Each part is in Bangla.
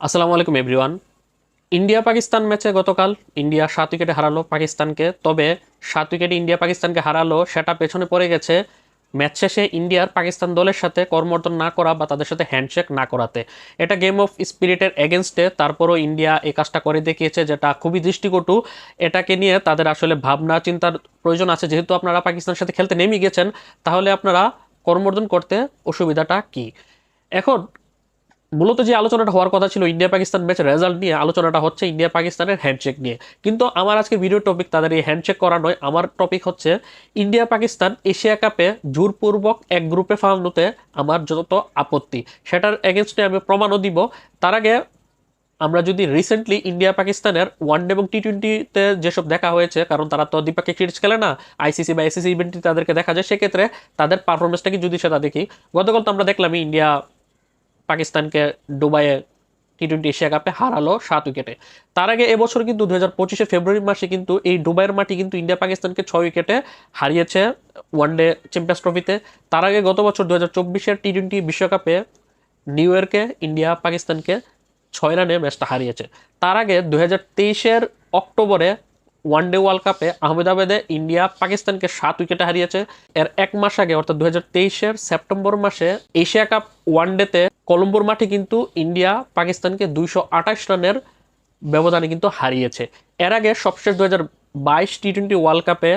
আসসালামু আলাইকুম এভরিওয়ান ইন্ডিয়া পাকিস্তান ম্যাচে গতকাল ইন্ডিয়া সাত উইকেটে হারালো পাকিস্তানকে, তবে সাত উইকেটে ইন্ডিয়া পাকিস্তানকে হারালো, সেটা পেছনে পড়ে গেছে ম্যাচ শেষে ইন্ডিয়ার পাকিস্তান দলের সাথে কর্মর্দন না করা বা তাদের সাথে হ্যান্ডশেক না করাতে। এটা গেম অফ স্পিরিটের এগেনস্টে তারপরও ইন্ডিয়া এই কাজটা করে দেখিয়েছে যেটা খুবই দৃষ্টিকটু। এটাকে নিয়ে তাদের আসলে ভাবনা, চিন্তার প্রয়োজন আছে। যেহেতু আপনারা পাকিস্তানের সাথে খেলতে নেমে গেছেন, তাহলে আপনারা কর্মর্দন করতে অসুবিধাটা কি? এখন মূলত যে আলোচনাটা হওয়ার কথা ছিল ইন্ডিয়া পাকিস্তান ম্যাচের রেজাল্ট নিয়ে, আলোচনাটা হচ্ছে ইন্ডিয়া পাকিস্তানের হ্যান্ডশেক নিয়ে। কিন্তু আমার আজকে ভিডিও টপিক তাদের এই হ্যান্ডশেক করা নয়, আমার টপিক হচ্ছে ইন্ডিয়া পাকিস্তান এশিয়া কাপে জোরপূর্বক এক গ্রুপে ফালানোতে আমার যত আপত্তি, সেটার এগেনস্টে আমি প্রমাণও দিব। তার আগে আমরা যদি রিসেন্টলি ইন্ডিয়া পাকিস্তানের ওয়ানডে এবং টি টোয়েন্টিতে যেসব দেখা হয়েছে, কারণ তারা তো দ্বিপাক্ষিক সিরিজ খেলে না আইসিসি বা এসিসি ইভেন্টে তাদেরকে দেখা যায়, সেক্ষেত্রে তাদের পারফরমেন্সটাকে যদি সেটা দেখি। গতকাল তো আমরা দেখলাম ইন্ডিয়া পাকিস্তানকে ডুবাইয়ে টি টোয়েন্টি এশিয়া কাপে হারালো সাত উইকেটে। তার আগে এবছর কিন্তু দু হাজার পঁচিশে ফেব্রুয়ারি মাসে কিন্তু এই ডুবাইয়ের মাটি কিন্তু ইন্ডিয়া পাকিস্তানকে ছয় উইকেটে হারিয়েছে ওয়ানডে চ্যাম্পিয়ন্স ট্রফিতে। তার আগে গত বছর দু হাজার চব্বিশের টি টোয়েন্টি বিশ্বকাপে নিউ ইয়র্কে ইন্ডিয়া পাকিস্তানকে ছয় রানে ম্যাচটা হারিয়েছে। তার আগে দু হাজার তেইশের অক্টোবরে ওয়ানডে ওয়ার্ল্ড কাপে আহমেদাবাদে ইন্ডিয়া পাকিস্তানকে সাত উইকেটে হারিয়েছে। এর এক মাস আগে, অর্থাৎ দু হাজার তেইশের সেপ্টেম্বর মাসে এশিয়া কাপ ওয়ানডেতে কলম্বোর মাঠে কিন্তু ইন্ডিয়া পাকিস্তানকে দুইশো আঠাশ রানের ব্যবধানে কিন্তু হারিয়েছে। এর আগে সবশেষ দু হাজার বাইশ টি টোয়েন্টি ওয়ার্ল্ড কাপে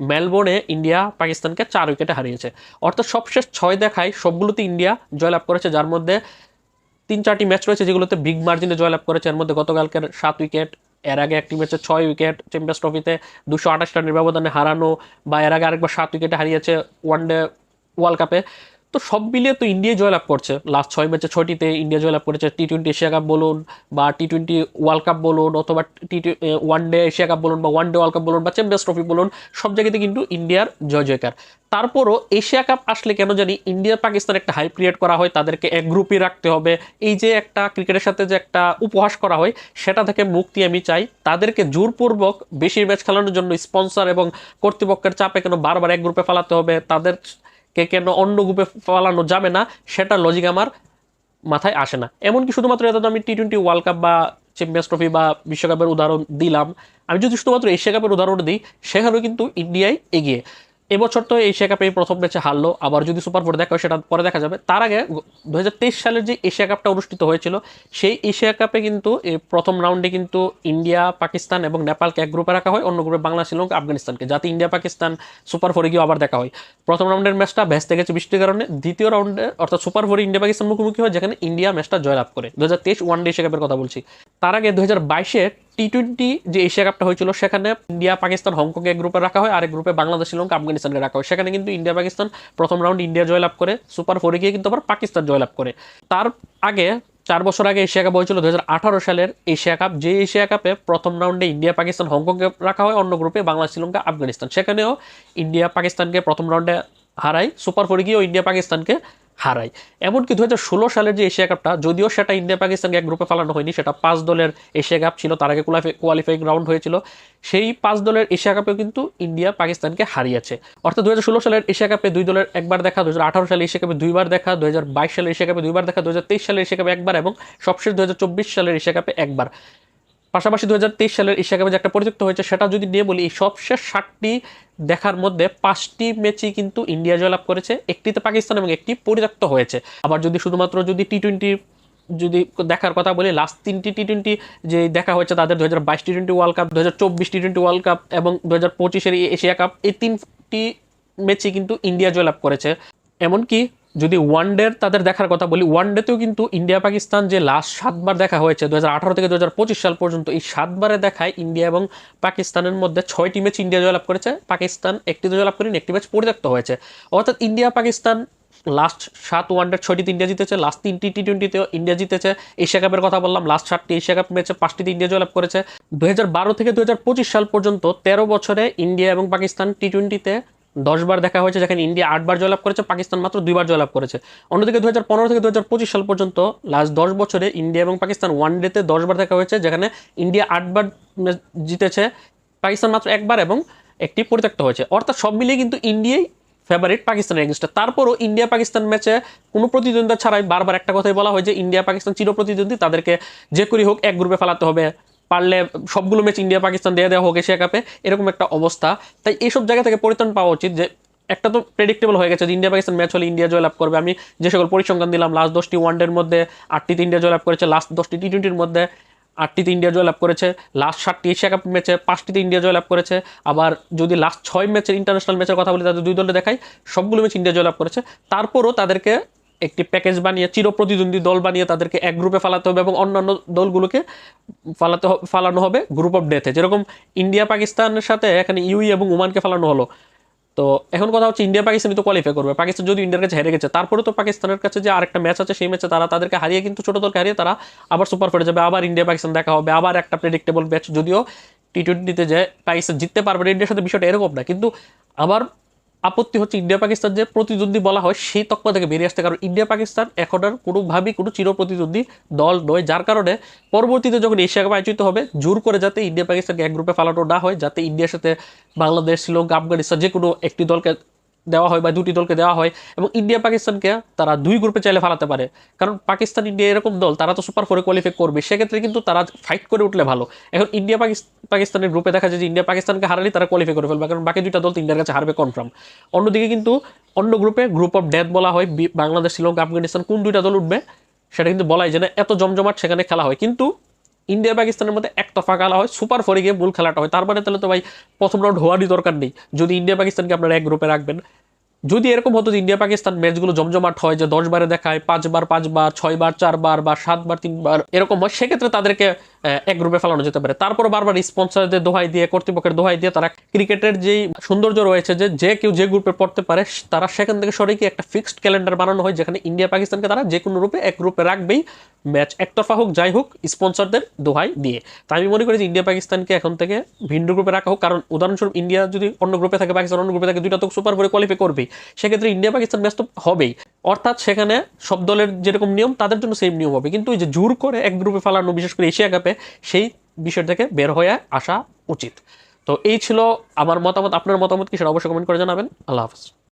মেলবোর্নে ইন্ডিয়া পাকিস্তানকে চার উইকেটে হারিয়েছে। অর্থাৎ সবশেষ ছয় দেখায় সবগুলোতে ইন্ডিয়া জয়লাভ করেছে। যার মধ্যে তিন চারটি ম্যাচ রয়েছে যেগুলোতে বিগ মার্জিনে জয়লাভ করেছে। এর মধ্যে গতকালকের সাত উইকেট, এর আগে একটি ম্যাচে ছয় উইকেট, চ্যাম্পিয়ন্স ট্রফিতে দুশো আঠাশ রানের ব্যবধানে হারানো বা এর আগে আরেকবার সাত উইকেটে হারিয়েছে ওয়ানডে ওয়ার্ল্ড কাপে। তো সব মিলিয়ে তো ইন্ডিয়া জয়লাভ করছে। লাস্ট ছয় ম্যাচে ছয়টিতে ইন্ডিয়া জয়লাভ করেছে। টি টোয়েন্টি এশিয়া কাপ বলুন বা টি টোয়েন্টি ওয়ার্ল্ড কাপ বলুন অথবা T one day Asia cup বলুন বা ওয়ান ডে ওয়ার্ল্ড কাপ বলুন বা চ্যাম্পিয়ন্স ট্রফি বলুন, সব জায়গাতে কিন্তু ইন্ডিয়ার জয় জয়কার তারপরও এশিয়া কাপ আসলে কেন জানি ইন্ডিয়া পাকিস্তান একটা হাই ক্রিয়েট করা হয়, তাদেরকে এক গ্রুপে রাখতে হবে। এই যে একটা ক্রিকেটের সাথে যে একটা উপহাস করা হয়, সেটা থেকে মুক্তি আমি চাই। তাদেরকে জোরপূর্বক বেশি ম্যাচ খেলানোর জন্য স্পন্সর এবং কর্তৃপক্ষের চাপে কেন বারবার এক গ্রুপে ফেলাতে হবে, তাদের কে কেন অন্য গ্রুপে পালানো যাবে না, সেটা লজিক আমার মাথায় আসে না। এমনকি শুধুমাত্র এত আমি টি টোয়েন্টি ওয়ার্ল্ড কাপ বা চ্যাম্পিয়ন্স ট্রফি বা বিশ্বকাপের উদাহরণ দিলাম। আমি যদি শুধুমাত্র এশিয়া কাপের উদাহরণ দিই, সেখানেও কিন্তু ইন্ডিয়ায় এগিয়ে। এবছর তো এশিয়া কাপে প্রথম ম্যাচে হারলো, আবার যদি সুপার ফোর দেখা হয় সেটা পরে দেখা যাবে। তার আগে দু হাজার তেইশ সালের যে এশিয়া কাপটা অনুষ্ঠিত হয়েছিল, সেই এশিয়া কাপে কিন্তু প্রথম রাউন্ডে কিন্তু ইন্ডিয়া পাকিস্তান এবং নেপালকে এক গ্রুপে রাখা হয়, অন্য গ্রুপে বাংলা শ্রীলঙ্কা আফগানিস্তানকে যাতে ইন্ডিয়া পাকিস্তান সুপার ফোরে গিয়ে আবার দেখা হয়। প্রথম রাউন্ডের ম্যাচটা ভেস্তে গেছে বৃষ্টির কারণে। দ্বিতীয় রাউন্ডে অর্থাৎ সুপার ফোরে ইন্ডিয়া পাকিস্তান মুখোমুখি হয়, যেখানে ইন্ডিয়া ম্যাচটা জয়লাভ করে। দু হাজার তেইশ ওয়ান ডে এশিয়া কাপের কথা বলছি। তার আগে দু হাজার বাইশে টি টোয়েন্টি যে এশিয়া কাপটা হয়েছিল, সেখানে ইন্ডিয়া, পাকিস্তান, হংকংকে এক গ্রুপে রাখা হয়, আরেক গ্রুপে বাংলাদেশ, শ্রীলঙ্কা, আফগানিস্তানকে রাখা হয়। সেখানে কিন্তু ইন্ডিয়া, পাকিস্তান প্রথম রাউন্ড ইন্ডিয়া জয়লাভ করে সুপার ফোরে গিয়ে কিন্তু আবার পাকিস্তান জয়লাভ করে। তার আগে চার বছর আগে এশিয়া কাপ হয়েছিল দু হাজার আঠারো সালের এশিয়া কাপ যে এশিয়া কাপে প্রথম রাউন্ডে ইন্ডিয়া, পাকিস্তান, হংকংকে রাখা হয়, অন্য গ্রুপে বাংলাদেশ, শ্রীলঙ্কা, আফগানিস্তান। সেখানেও ইন্ডিয়া, পাকিস্তানকে প্রথম রাউন্ডে হারায়। সুপার ফোরে গিয়েও ইন্ডিয়া, পাকিস্তানকে হারায়। এমনকি দু হাজার ষোলো সালের যে এশিয়া কাপটা, যদিও সেটা ইন্ডিয়া পাকিস্তানকে এক গ্রুপে ফেলানো হয়নি, সেটা পাঁচ দলের এশিয়া কাপ ছিল, তার আগে কোয়ালিফাইং রাউন্ড হয়েছিল। সেই পাঁচ দলের এশিয়া কাপেও কিন্তু ইন্ডিয়া পাকিস্তানকে হারিয়েছে। অর্থাৎ দু হাজার ষোলো সালের এশিয়া কাপে দুই দলের একবার দেখা দু হাজার আঠারো সালে এশিয়া কাপে দুইবার দেখা দু সালের এশিয়া কাপে দুইবার দেখা দু সালের এশিয়া কাপে একবার, এবং সবশেষ দু হাজার চব্বিশ সালের এশিয়া কাপে একবার। পাশাপাশি দু হাজার তেইশ সালের এশিয়া কাপে যে একটা পরিযুক্ত হয়েছে, সেটা যদি নিয়ে বলি এই সবশেষ ষাটটি দেখার মধ্যে পাঁচটি ম্যাচই কিন্তু ইন্ডিয়া জয়লাভ করেছে। একটিতে পাকিস্তান এবং একটি পরিত্যক্ত হয়েছে। আবার যদি শুধুমাত্র যদি টি টোয়েন্টি যদি দেখার কথা বলি লাস্ট তিনটি টি টোয়েন্টি যে দেখা হয়েছে, তাদের দু হাজার বাইশ টি টোয়েন্টি ওয়ার্ল্ড কাপ দু হাজার চব্বিশ টি টোয়েন্টি ওয়ার্ল্ড কাপ এবং দু হাজার পঁচিশের এশিয়া কাপ, এই তিনটি ম্যাচই কিন্তু ইন্ডিয়া জয়লাভ করেছে। এমনকি যদি ওয়ান ডের তাদের দেখার কথা বলি ওয়ান ডেতেও কিন্তু ইন্ডিয়া পাকিস্তান যে লাস্ট সাতবার দেখা হয়েছে দু হাজার আঠারো থেকে দু হাজার পঁচিশ সাল পর্যন্ত এই সাতবারে দেখায় ইন্ডিয়া এবং পাকিস্তানের মধ্যে ছয়টি ম্যাচ ইন্ডিয়া জয়লাভ করেছে। পাকিস্তান একটি জয়লাভ করেনি, একটি ম্যাচ পরিত্যক্ত হয়েছে। অর্থাৎ ইন্ডিয়া পাকিস্তান লাস্ট সাত ওয়ানডের ছয়টিতে ইন্ডিয়া জিতেছে লাস্ট তিনটি টি টোয়েন্টিতেও ইন্ডিয়া জিতেছে। এশিয়া কাপের কথা বললাম লাস্ট সাতটি এশিয়া কাপ ম্যাচে পাঁচটিতে ইন্ডিয়া জয়লাভ করেছে। দুই হাজার বারো থেকে দু হাজার পঁচিশ সাল পর্যন্ত তেরো বছরে ইন্ডিয়া এবং পাকিস্তান টি টোয়েন্টিতে দশবার দেখা হয়েছে যেখানে ইন্ডিয়া আটবার জয়লাভ করেছে, পাকিস্তান মাত্র দুইবার জয়লাভ করেছে। অন্যদিকে দু হাজার পনেরো থেকে দু হাজার পঁচিশ সাল পর্যন্ত লাস্ট দশ বছরে ইন্ডিয়া এবং পাকিস্তান ওয়ান ডেতে দশবার দেখা হয়েছে, যেখানে ইন্ডিয়া আটবার জিতেছে, পাকিস্তান মাত্র একবার এবং একটি পরিত্যক্ত হয়েছে। অর্থাৎ সব মিলিয়ে কিন্তু ইন্ডিয়াই ফেভারিট পাকিস্তানের এগেনস্টে তারপরও ইন্ডিয়া পাকিস্তান ম্যাচে কোনো প্রতিদ্বন্দ্বিতা ছাড়াই বারবার একটা কথাই বলা হয় যে ইন্ডিয়া পাকিস্তান চির প্রতিদ্বন্দ্বী তাদেরকে যে করেই হোক এক গ্রুপে ফেলাতে হবে। পারলে সবগুলো ম্যাচ ইন্ডিয়া পাকিস্তান দিয়ে দেওয়া হোক এশিয়া কাপে এরকম একটা অবস্থা। তাই এইসব জায়গা থেকে পরিত্রাণ পাওয়া উচিত যে, একটা তো প্রেডিক্টেবল হয়ে গেছে যে ইন্ডিয়া পাকিস্তান ম্যাচ হলে ইন্ডিয়া জয়লাভ করবে। আমি যে সকল পরিসংখ্যান দিলাম লাস্ট দশটি ওয়ানডের মধ্যে আটটিতে ইন্ডিয়া জয়লাভ করেছে লাস্ট দশটি টি টোয়েন্টির মধ্যে আটটিতে ইন্ডিয়া জয়লাভ করেছে লাস্ট সাতটি এশিয়া কাপ ম্যাচে পাঁচটিতে ইন্ডিয়া জয়লাভ করেছে। আবার যদি লাস্ট ছয় ম্যাচের ইন্টারন্যাশনাল ম্যাচের কথা বলি তাদের দুই দলে দেখাই, সবগুলো ম্যাচ ইন্ডিয়া জয়লাভ করেছে। তারপরও তাদেরকে একটি প্যাকেজ বানিয়ে চির প্রতিদ্বন্দ্বী দল বানিয়ে তাদেরকে এক গ্রুপে ফালাতে হবে এবং অন্যান্য দলগুলোকে ফালাতে ফালানো হবে গ্রুপ অফ ডেথে যেরকম ইন্ডিয়া পাকিস্তানের সাথে এখানে ইউই এবং ওমানকে ফালানো হলো। তো এখন কথা হচ্ছে ইন্ডিয়া পাকিস্তানই তো কোয়ালিফাই করবে। পাকিস্তান যদি ইন্ডিয়ার কাছে হেরে গেছে তারপরে তো পাকিস্তানের কাছে যে আরেকটা ম্যাচ আছে, সেই ম্যাচে তারা তাদেরকে হারিয়ে কিন্তু ছোট দলকে হারিয়ে তারা আবার সুপার ফোরে যাবে, আবার ইন্ডিয়া পাকিস্তান দেখা হবে, আবার একটা প্রেডিক্টেবল ম্যাচ যদিও টি টোয়েন্টিতে যে পাকিস্তান জিততে পারবে ইন্ডিয়ার সাথে বিষয়টা এরকম না, কিন্তু আবার আপত্তি হচ্ছে ইন্ডিয়া পাকিস্তান যে প্রতিদ্বন্দ্বী বলা হয় সেই তকমা থেকে বেরিয়ে আসতে, কারণ ইন্ডিয়া পাকিস্তান এখন আর কোনোভাবেই কোনো চির প্রতিদ্বন্দ্বী দল নয়। যার কারণে পরবর্তীতে যখন এশিয়া কাপ আয়োজিত হবে, জোর করে যাতে ইন্ডিয়া পাকিস্তানকে এক গ্রুপে ফালানো না হয়, যাতে ইন্ডিয়ার সাথে বাংলাদেশ, শ্রীলঙ্কা, আফগানিস্তান যে কোনো একটি দলকে দেওয়া হয় বা দুটি দলকে দেওয়া হয় এবং ইন্ডিয়া পাকিস্তানকে তারা দুই গ্রুপে চাইলে ফালাতে পারে। কারণ পাকিস্তান, ইন্ডিয়া এরকম দল, তারা তো সুপার ফোরে কোয়ালিফাই করবে, সেক্ষেত্রে কিন্তু তারা ফাইট করে উঠলে ভালো। এখন ইন্ডিয়া পাকিস- পাকিস্তানের গ্রুপে দেখা যায় যে ইন্ডিয়া পাকিস্তানকে হারালে তারা কোয়ালিফাই করে ফেলবে, কারণ বাকি দুইটা দল তো ইন্ডিয়ার কাছে হারবে কনফার্ম অন্যদিকে কিন্তু অন্য গ্রুপে গ্রুপ অফ ডেথ বলা হয় বাংলাদেশ, শ্রীলঙ্কা, আফগানিস্তান, কোন দুইটা দল উঠবে, সেটা কিন্তু বলাই যায় না, এত জমজমাট সেখানে খেলা হয়। কিন্তু ইন্ডিয়া পাকিস্তানের মধ্যে এক তফা খেলা হয়, সুপার ফোরে গিয়ে মূল খেলাটা হয়। তার মানে তাহলে তো ভাই প্রথম রাউন্ড হওয়ারই দরকার নেই। যদি ইন্ডিয়া পাকিস্তানকে আপনারা এক গ্রুপে রাখবেন। যদি এরকম হতো যে ইন্ডিয়া পাকিস্তান ম্যাচগুলো জমজমাট হয়, যে দশ বারে দেখায়, পাঁচবার পাঁচবার, ছয়বার, চারবার বা সাতবার, তিনবার এরকম হয়, সেক্ষেত্রে তাদেরকে এক গ্রুপে ফেলানো যেতে পারে। তারপর বারবার স্পন্সরদের দোহাই দিয়ে, কর্তৃপক্ষের দোহাই দিয়ে তারা ক্রিকেটের যেই সৌন্দর্য রয়েছে, যে যে কেউ যে গ্রুপে পড়তে পারে, তারা সেখান থেকে সরে গিয়ে একটা ফিক্সড ক্যালেন্ডার বানানো হয়, যেখানে ইন্ডিয়া পাকিস্তানকে তারা যে কোনো রূপে এক গ্রুপে রাখবেই। ম্যাচ একতরফা হোক, যাই হোক স্পন্সরদের দোহাই দিয়ে। তাই আমি মনে করি যে ইন্ডিয়া পাকিস্তানকে এখন থেকে ভিন্ন গ্রুপে রাখা হোক, কারণ উদাহরণস্বরূপ ইন্ডিয়া যদি অন্য গ্রুপে থাকে, পাকিস্তান অন্য গ্রুপে থাকে, দুইটা তো সুপার করে কোয়ালিফাই করবেই। সেক্ষেত্রে ইন্ডিয়া পাকিস্তান ম্যাচ তো হবেই। অর্থাৎ সেখানে সব দলের যেরকম নিয়ম, তাদের জন্য সেম নিয়ম হবে। কিন্তু ওই যে জোর করে এক গ্রুপে ফেলানো, বিশেষ করে এশিয়া কাপে, সেই বিষয় থেকে বের হয়ে আসা উচিত। তো এই ছিল আমার মতামত। আপনার মতামত কি সেটা অবশ্যই কমেন্ট করে জানাবেন। আল্লাহ হাফেজ।